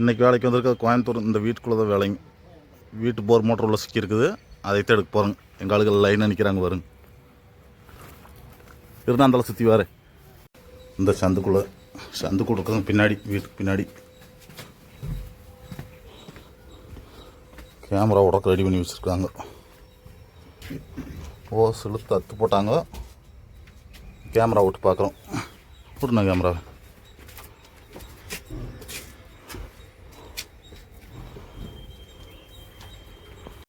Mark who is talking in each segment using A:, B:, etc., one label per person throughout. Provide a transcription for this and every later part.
A: இன்றைக்கி வேலைக்கு வந்திருக்கிறது கோயம்புத்தூர் இந்த வீட்டுக்குள்ளே தான் வேலைங்க. வீட்டு போர் மோட்டர் உள்ள சிக்கி இருக்குது அதைத்தான் எடுக்க போகிறோங்க எங்கள் ஆளுகள் லைனாக நிற்கிறாங்க வருங்க இருந்தாந்தாலும் சுற்றி வரேன் இந்த சந்துக்குள்ளே சந்துக்குள்ள இருக்கிறது பின்னாடி வீட்டுக்கு பின்னாடி. கேமரா உடக்க ரெடி பண்ணி வச்சுருக்காங்க. ஓ செலுத்து அத்து போட்டாங்க. கேமரா விட்டு பார்க்குறோம். விட்டுண்ணா கேமரா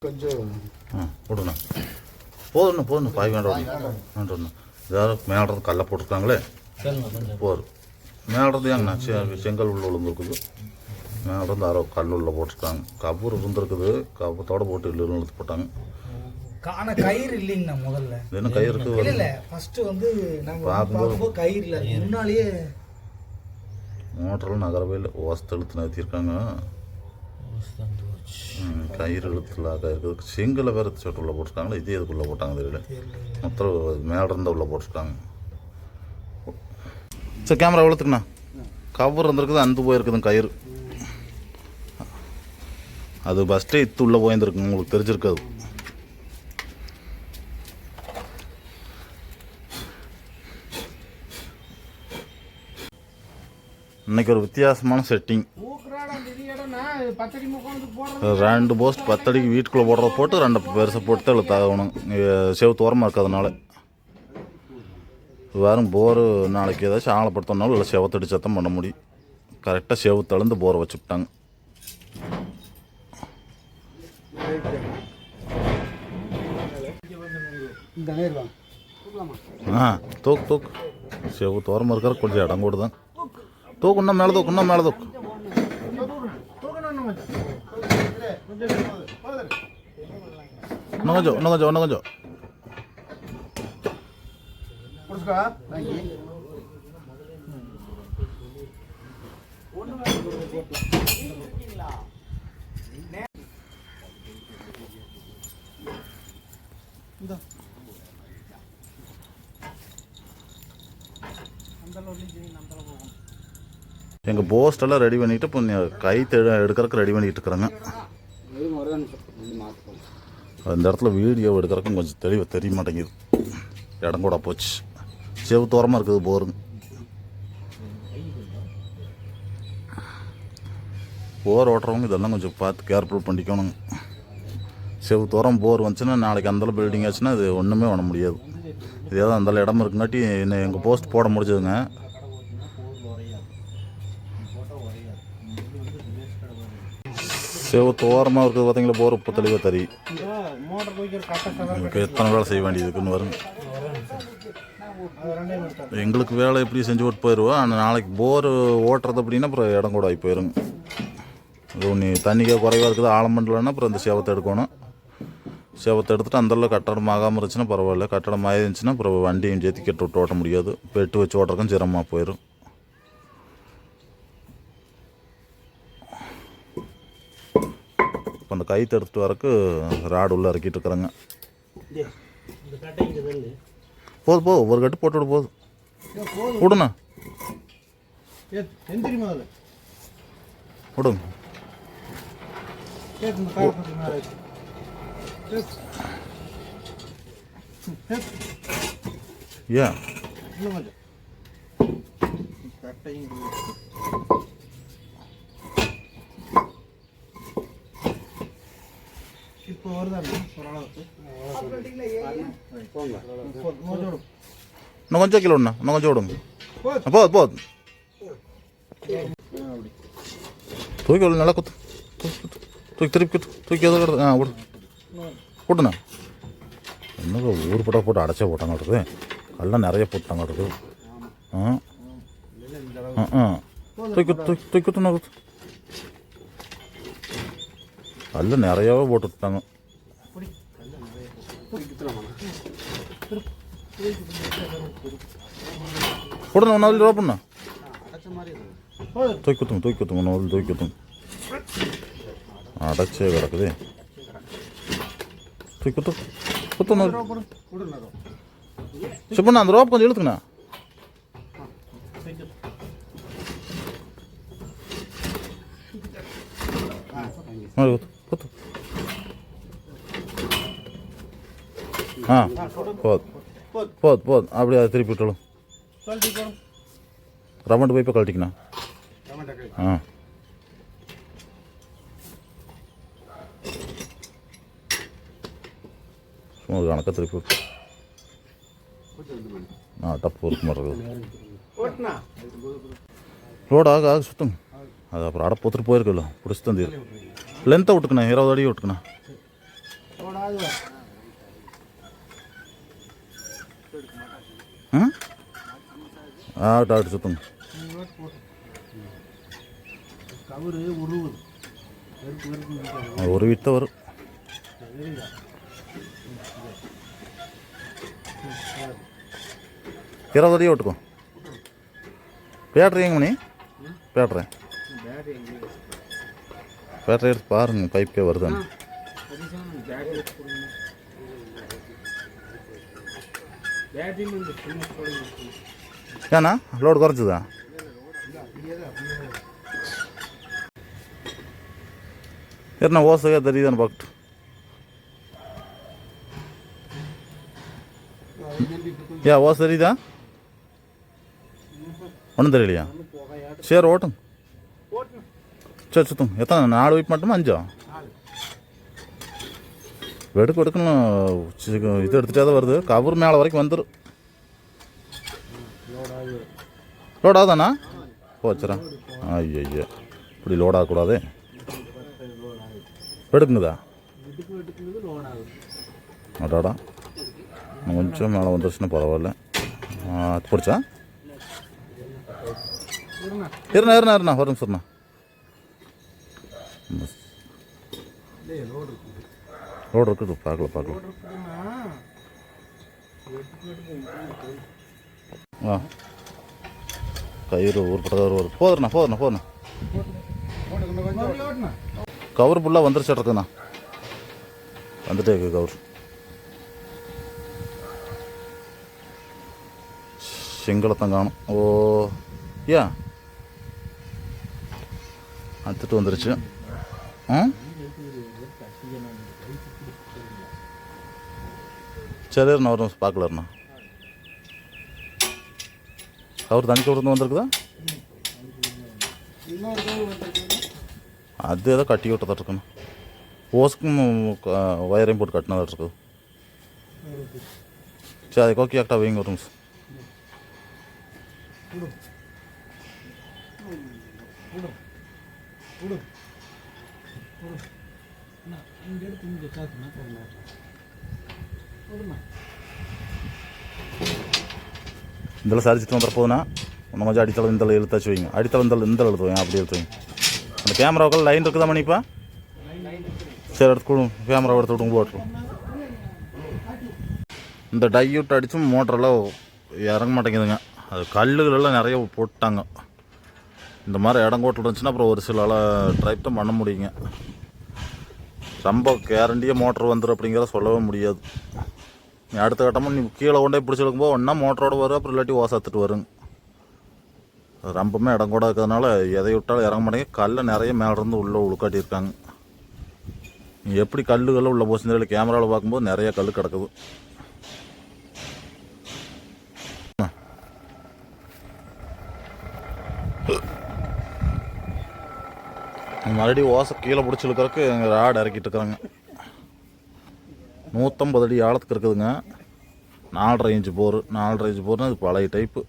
B: கொஞ்சம்
A: ஆ விடுண்ணா போதுண்ணா போதுண்ணா. பாய் வேண்டாம் வேண்டாண்ணா ஏதாவது மேலே கல்லை போட்டிருக்காங்களே? போதும் மேலே ஏங்கண்ணா? செங்கல் உள்ள விழுந்துருக்குது. இருந்து யாரோ கல் உள்ள போட்டிருக்காங்க. கபூர் இருந்திருக்குது. கபத்தோட போட்டு இல்லை இழுத்து போட்டாங்க.
C: ஆனா கயிறு இல்லைங்கண்ணா முதல்ல.
A: இது என்ன கயிறு
C: இல்ல
A: இருக்குது?
C: இல்ல ஃபர்ஸ்ட் வந்து நாங்க
A: பார்க்கும்போது-
C: பார்க்கும்போது கயிறு இல்ல. முன்னாலேயே
A: மோட்டரில் நகரவே இல்லை. ஓசத்தை இழுத்து நிறுத்தியிருக்காங்க. கயிறு இழுத்துல இருக்குது செங்கலை வேறு சொட்டு உள்ள போட்டிருக்காங்களா? இதே இதுக்குள்ளே போட்டாங்க தெரியல. மொத்தம் மேலே இருந்தால் உள்ள போட்டிருக்காங்க. சரி கேமரா எவ்வளோத்துக்குண்ணா கவர் இருந்திருக்குது அந்த போயிருக்குதுங்க கயிறு. அது ஃபஸ்ட்டே இத்து உள்ளே போயிருந்துருக்குங்க உங்களுக்கு தெரிஞ்சிருக்காது. இன்னைக்கு ஒரு வித்தியாசமான செட்டிங் ரெண்டு போஸ்ட் பத்தடிக்கு வீட்டுக்குள்ளே போடுறத போட்டு ரெண்டு பெருசை போட்டு அதில் தகவணும் செவத்து ஓரமாக இருக்கிறதுனால. வெறும் போர் நாளைக்கு ஏதாச்சும் ஆழப்படுத்தனாலும் இல்லை செவத்தடி சத்தம் பண்ண முடியும். கரெக்டாக செவத்தளந்து போரை வச்சுவிட்டாங்க
B: நேரம்
A: ஆ தூக்கு தூக்கு. செவத்து ஓரமாக இருக்கிற கொஞ்சம் இடம் கூட தான் தூக்கு இன்னும் மேலே தூக்கு இன்னும் மேலே தூக்கு. இன்னும் கொஞ்சம் இன்னும் கொஞ்சம் இன்னும் கொஞ்சம்
B: பிடிச்சிக்கா தேங்க்யூ
A: எங்கள் போஸ்டெல்லாம் ரெடி பண்ணிவிட்டு இப்போ கை எடுக்கிறதுக்கு ரெடி பண்ணிட்டு இருக்கிறேங்க. அந்த இடத்துல வீடியோ எடுக்கிறதுக்கும் கொஞ்சம் தெளிவாக தெரிய மாட்டேங்குது. இடம் கூட போச்சு. செவுத்தோரமாக இருக்குது போருங்க போர் ஓட்டுறவங்க இதெல்லாம் கொஞ்சம் பார்த்து கேர்ஃபுல் பண்ணிக்கணுங்க. செவுத்தோரம் போர் வந்துச்சுன்னா நாளைக்கு அந்தளவு பில்டிங் ஆச்சுன்னா அது ஒன்றுமே பண்ண முடியாது. இதே தான் அந்தளவு இடம் இருக்குங்காட்டி இன்னும் எங்கள் போஸ்ட் போட முடிஞ்சதுங்க. செவத்து ஓரமாக இருக்குது பார்த்தீங்களா போர் இப்போ தெளிவாக தெரியும்
C: கட்ட
A: எனக்கு எத்தனை வேலை செய்ய வேண்டியது இருக்குன்னு வருங்க எங்களுக்கு வேலை எப்படி செஞ்சு விட்டு போயிடுவோம் ஆனால் நாளைக்கு போர் ஓட்டுறது அப்படின்னா அப்புறம் இடம் கூட ஆகி போயிருங்க. இது நீ தண்ணிக்கே குறைவாக இருக்குது ஆழம் பண்ணலன்னா அப்புறம் இந்த சேவத்தை எடுக்கணும். சேவத்தை எடுத்துட்டு அந்தளவு கட்டடம் ஆகாமல் இருந்துச்சுன்னா பரவாயில்ல. கட்டடம் ஆயிருந்துச்சுன்னா அப்புறம் வண்டியும் சேர்த்து கெட்டு விட்டு ஓட்ட முடியாது. பெட்டு வச்சு ஓட்டுறதுக்கும் சிரமமாக போயிடும் அந்த கைத்தை எடுத்துகிட்டு வரக்கு ராடு உள்ளே இறக்கிட்டு இருக்கிறேங்க. போதும் போதும் ஒரு கட்டு போட்டு விடு போதும் விடுண்ணா. விடுங்க. ஏன்?
C: கட்டையும் இங்க இருக்கு. இப்போ வருதாண்ணா ஓரளவுக்கு போதும், கொஞ்சம் விடு.
A: இன்னும் கொஞ்சம் கிலோ விடுண்ணா இன்னும் கொஞ்சம் விடுங்க
C: போதும்.
A: போதும் தூக்கி விடு நல்லா குத்து தூக்கி திருப்பி குத்து தூக்கி எதோ கிடது ஆ விடு விட்டுண்ணா என்னங்க ஊர் படம் போட்டு அடைச்சே போட்டாங்க இருக்குது நிறைய போட்டாங்க ஆ ஆ ஆ தூக்கி தூக்கி தூக்கி குத்துண்ணா குத்து கல்லு நிறையாவே போட்டு விட்டாங்க விடுண்ணா ஒன்றாவது ட்ராப் பண்ணா
C: போதும்.
A: தூக்கி குத்துங்க தூக்கி குத்துங்க ஒன்று தூக்கி குத்துங்க அடைச்சே கிடக்குது தூக்கி குத்து குத்துண்ணா
C: போடு. விடுண்ணா, இதோ.
A: சிப்பண்ணா அந்த ரோப் கொஞ்சம் இழுத்துங்கண்ணா மாதிரி குத்து குத்து ஆ போதும் போதும் போதும் அப்படியே அதை திருப்பி விட்டுலும்
C: கழட்டி போடும்
A: ரமண்டு போய் இப்போ கழட்டிக்கண்ணா
C: டமாட்டா கை
A: ஆ சும்மா ஒரு கணக்காக திருப்பி விட்டு ஆ டப்பு இருக்கு மாதிரி இருக்குது
C: ஓட்டுனா
A: லோடு ஆக ஆக சுத்தம் அது அப்புறம் அடப்பு ஒத்துட்டு போயிருக்குல்ல பிடிச்சி தந்தீர் லென்த்தை விட்டுக்கண்ணா இருபது அடி விட்டுக்கண்ணா ஆகட்டும் ஆகட்டும் சுத்தம். ஒரு வீட்டு வரும். இருபது அடியே விட்டுக்கோ. பேட்ரி எங்க மணி? பேட்ரி பேட்டரி எடுத்து பாருங்க பைப்பே வருதான்னு. ஏண்ணா லோடு குறைச்சதா? என்ன ஓசையாக தெரியுதான்னு பார்க்கட்டும் ஏன் ஓசை தெரியுதா? ஒன்றும் தெரியலையா? சரி ஓட்டும் சரி சுத்தம் எத்தனை நாலு வைப்பு மட்டுமா அஞ்சா? வெடுக்கு எடுக்கணும் இது எடுத்துகிட்டே தான் வருது. கவர் மேலே வரைக்கும் வந்துடும் லோட் ஆகுதாண்ணா போச்சுரா ஐயோ ஐயோ இப்படி லோடாகக்கூடாது. எடுக்குங்கதா அடாடா. கொஞ்சம் மேலே வந்துருச்சுன்னா பரவாயில்ல. பிடிச்சா? இருண்ணா இருண்ணா இருண்ணா. ஒரு நிமிஷம் இருண்ணா. இருக்குது. பார்க்கல பார்க்கல ஆ. கயிறு ஊர்பட்டதாக வரும் போதுண்ணா போதுண்ணா போதுண்ணா.
B: ஓட்டுனா
A: கவர் ஃபுல்லாக வந்துருச்சு இருக்குண்ணா வந்துட்டே இருக்கு கவர். சிங்களத்தான் காணும். ஓ யா. அத்துட்டு வந்துருச்சு. ஆ? சரிண்ணா ஒரு பார்க்கலண்ணா கவர் தனி கவர் வந்திருக்குதா
B: இன்னொரு கவர் வந்துருக்கு
A: அது ஏதோ கட்டி விட்டதா இருக்கணும் ஓஸ்க்கும் வயரையும் போட்டு கட்டினதா இருக்குது சரி அதுக்கு ஓகே ஆக்டா வைங்க ஒரு நிமிஷம்
B: இங்கே எடுத்து இங்கே காத்துனா போடலாம் ஓடுமா
A: இதில் சரிச்சிட்டு வந்துற போதுன்னா இன்னும் கொஞ்சம் அடித்தளம் இந்த இழுத்தாச்சு வைங்க. அடித்தளம் இந்த இந்த எழுத்து வைங்க அப்படி எழுத்து வைங்க. அந்த கேமராவுக்கு லைன் இருக்குதா மணிப்பா? சரி எடுத்து கொடு. கேமரா எடுத்து விடுங்க போட்டுரும். இந்த டையூட் அடித்தும் மோட்டரெல்லாம் இறங்க மாட்டேங்குதுங்க. அது கல்லுகளெல்லாம் நிறைய போட்டாங்க. இந்த மாதிரி இடம் கோட்டில் இருந்துச்சுன்னா அப்புறம் ஒரு சில ட்ரைப் தான் பண்ண முடியுங்க. ரொம்ப கேரண்டியாக மோட்டர் வந்துடும் அப்படிங்கிறத சொல்லவே முடியாது. நீ அடுத்த கட்டமாக நீ கீழே கொண்டே பிடிச்சி எடுக்கும்போது ஒன்றா மோட்டரோட வரும் அப்புறம் இல்லாட்டி ஓசாத்துட்டு வருங்க ரொம்பவுமே இடம் கூட இருக்கிறதுனால எதை விட்டாலும் இறங்க மாட்டேங்க கல்லை நிறைய மேலேருந்து உள்ளே உழுக்காட்டியிருக்காங்க. நீ எப்படி கல்லுகளில் உள்ள போச்சு தெரியல. கேமராவில் பார்க்கும்போது நிறைய கல் கிடக்குது. மறுபடியும் ஓசை கீழே பிடிச்சி இழுக்கிறதுக்கு எங்கள் ராடு இறக்கிட்டு இருக்கிறாங்க. நூற்றம்பது அடி ஆழத்துக்கு இருக்குதுங்க. நாலரை இன்ச்சு போர் நாலரை இன்ச்சு போர்னால் இது பழைய டைப்பு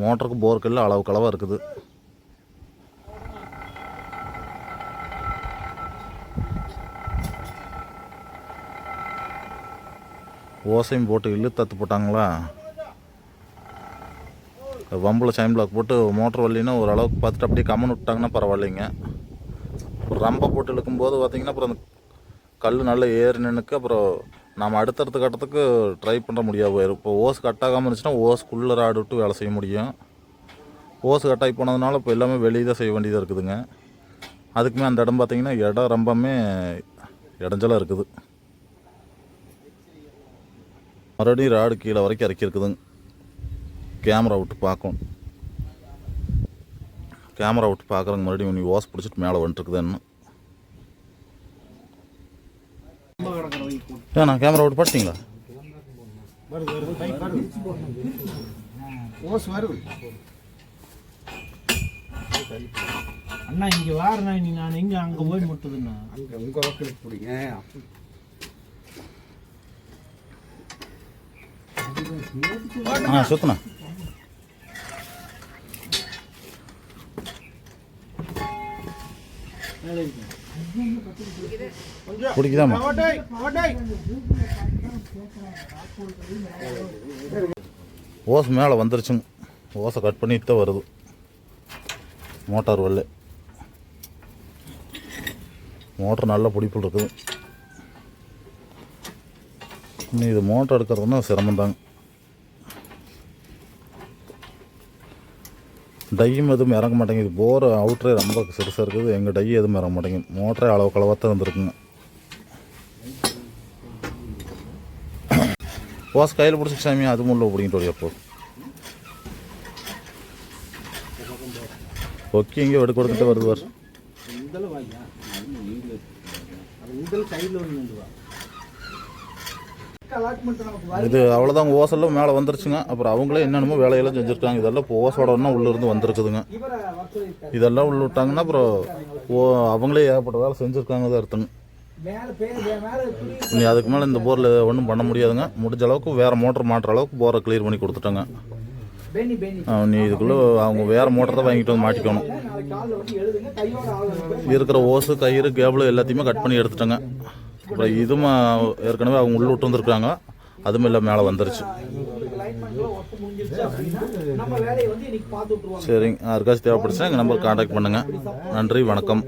A: மோட்டருக்கு போர்க்கல்ல கல் அளவுக்கு அளவாக இருக்குது. ஓசையும் போட்டு இழுத்தத்து போட்டாங்களா? வம்பில் சைன் பிளாக் போட்டு மோட்டர் வரலின்னா ஓரளவுக்கு பார்த்துட்டு அப்படியே கம்மன் விட்டாங்கன்னா பரவாயில்லைங்க. ஒரு ரம்பை போட்டு இழுக்கும்போது பார்த்தீங்கன்னா அப்புறம் அந்த கல் நல்லா ஏறி நின்றுக்கு அப்புறம் நாம் அடுத்தடுத்த கட்டத்துக்கு ட்ரை பண்ண முடியாது. போயிடும் இப்போ ஓஸ் கட் ஆகாமல் இருந்துச்சுன்னா ஓஸ்க்குள்ளே ராடு விட்டு வேலை செய்ய முடியும். ஓஸ் கட்டாகி போனதுனால இப்போ எல்லாமே வெளியே தான் செய்ய வேண்டியதாக இருக்குதுங்க. அதுக்குமே அந்த இடம் பார்த்தீங்கன்னா இடம் ரொம்பவுமே இடைஞ்சலாக இருக்குது. மறுபடியும் ராடு கீழே வரைக்கும் இறக்கி இருக்குதுங்க. கேமரா விட்டு பார்க்கணும். கேமரா விட்டு பார்க்குறங்க மறுபடியும் நீ ஓஸ் பிடிச்சிட்டு மேலே வந்துட்டுருக்குது என்ன? ஏண்ணா கேமரா விட்டு
C: வருது ஓஸ் வருது
B: அண்ணா இங்க வாரண்ணா நீ நான் எங்க? அங்க போய் முட்டுதுண்ணா.
C: அங்கே உங்க பக்கம் பிடிங்க.
A: ஆ சுத்தண்ணா. பிடிக்குதாம்மா
C: ஓட்டை ஓட்டை
A: ஓசை மேலே வந்துருச்சுங்க. ஓசை கட் பண்ணிட்டு தான் வருது. மோட்டார் வரல மோட்டர் நல்ல பிடிப்பு இருக்குது. இன்னும் இது மோட்டர் எடுக்கிறதுனா சிரமந்தாங்க டையும் எதுவும் இறங்க மாட்டேங்குது. போர் அவுட்ரே ரொம்ப சிறுசாக இருக்குது. எங்கள் டை எதுவும் இறங்க மாட்டேங்குது. மோட்டரே அளவு அளவாக தான் இருந்திருக்குங்க. ஓஸ் கையில் பிடிச்சி சாமி அது முள்ள பிடிங்கிட்டு அப்போ ஒக்கி இங்கே வெடுக்க கொடுத்துட்டு வருது வர
B: இந்த வாய்யா அது இந்த சைடுல ஒன்று வா அலாட்மெண்ட் நமக்கு
A: இது அவ்வளோதான் ஓசெல்லாம் மேலே வந்துருச்சுங்க. அப்புறம் அவங்களே என்னென்னமோ வேலையெல்லாம் செஞ்சுருக்காங்க. இதெல்லாம் இப்போ ஓசோட ஒன்றா உள்ளேருந்து வந்திருக்குதுங்க. இதெல்லாம் உள்ள விட்டாங்கன்னா அப்புறம் ஓ அவங்களே ஏகப்பட்ட வேலை செஞ்சுருக்காங்க தான் அர்த்தங்க இனி அதுக்கு மேலே இந்த போரில் ஒன்றும் பண்ண முடியாதுங்க. முடிஞ்ச அளவுக்கு வேறு மோட்டர் மாட்டுற அளவுக்கு போரை கிளியர் பண்ணி கொடுத்துட்டாங்க. நீ இதுக்குள்ளே அவங்க வேறு மோட்டர் தான் வாங்கிட்டு வந்து மாட்டிக்கணும். இருக்கிற ஓசு கயிறு கேபிள் எல்லாத்தையுமே கட் பண்ணி எடுத்துட்டாங்க. அப்புறம் இதுவும் ஏற்கனவே அவங்க உள்ள விட்டு வந்திருக்காங்க அதுவும் இல்லை மேலே வந்துருச்சு. சரிங்க. யாருக்காச்சும் தேவைப்படுச்சுன்னா எங்கள் நம்பர் காண்டாக்ட் பண்ணுங்கள் நன்றி வணக்கம்.